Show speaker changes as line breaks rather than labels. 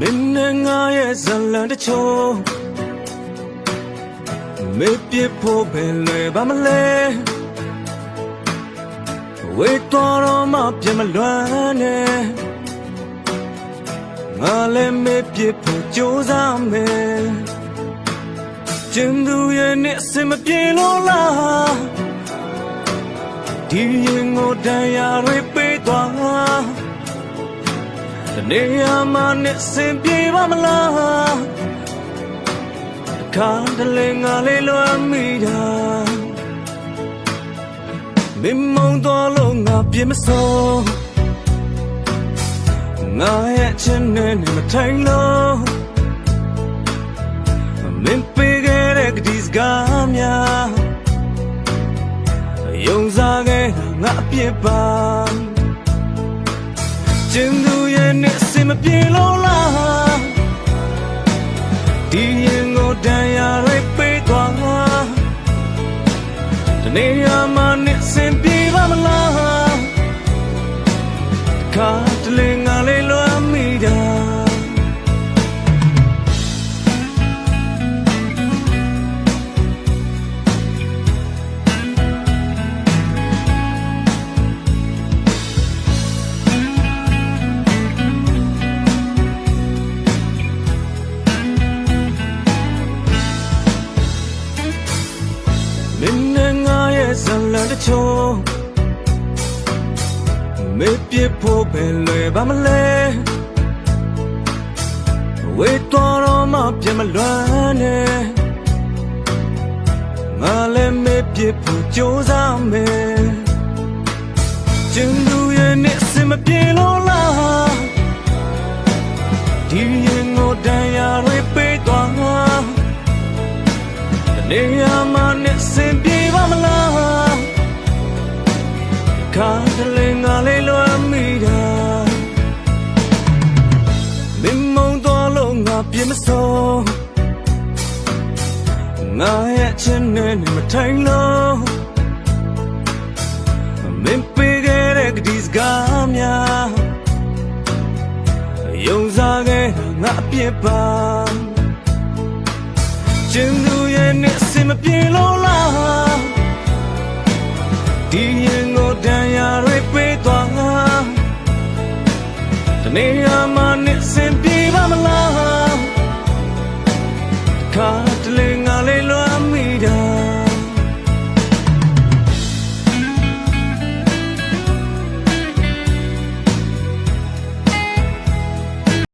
မင်းနဲ့ငါရဲ့ဇလန်တချို့မေပြဖို့ပဲလွယ်ပါမလဲဝေတော်တော့မှပြင်မလွမ်းနဲ့ငါလည်းမေပြဖို့ကြိုးစားမယ်ကျင်းသူရဲ့နဲ့အစင်မပြေလို့လားဒီရင်ကိုတရားတွေပေးသွား တနေရာမှာနဲ့စင်ပြေပါမလားခါတလေငါလေးလွမ်းမိတာမင်းမုံတော်လို့ငါပြေမစိုးငါရဲ့ချင်နဲ့မထိုင်လို့မင်းပေးခဲ့တဲ့ကတိစကားများယုံစားခဲ့ငါအပြစ်ပါ မပြေလို့လားဒီရင်ကိုတန်ရာတွေပေးသွားတနေရာမှာနဲ့အစင်ပြေပါမလားခါ မင်းနဲ့ငါရဲ့ဇလန်တချို့မေပြဖို့ပဲလွယ်ပါမလဲဝေတော်တော့မှပြင်မလွမ်းနဲ့ငါလည်းမေပြဖို့ကြိုးစားမယ်ကျင်းသူရဲ့နဲ့စင်မပြေလို့လားဒီရင်ကိုတန်ရာတွေပေးသွားနေရာမှာနဲ့ စင်ပြေပါမလားခါတလေငါလေးလွမ်းမိတာမင်းမုံတော်လို့ငါပြေမစိုးငါရဲ့ချင်နဲ့မထိုင်လို့မင်းပေးခဲ့တဲ့ကတိစကားများယုံစားခဲ့ငါအပြစ်ပါကျင်း နဲ့နဲ့စင်မပြေလို့လားဒီရင်ကိုတန်ရာတွေပေးသွားငါတနေ့မှနဲ့စင်ပြေပါမလားကာ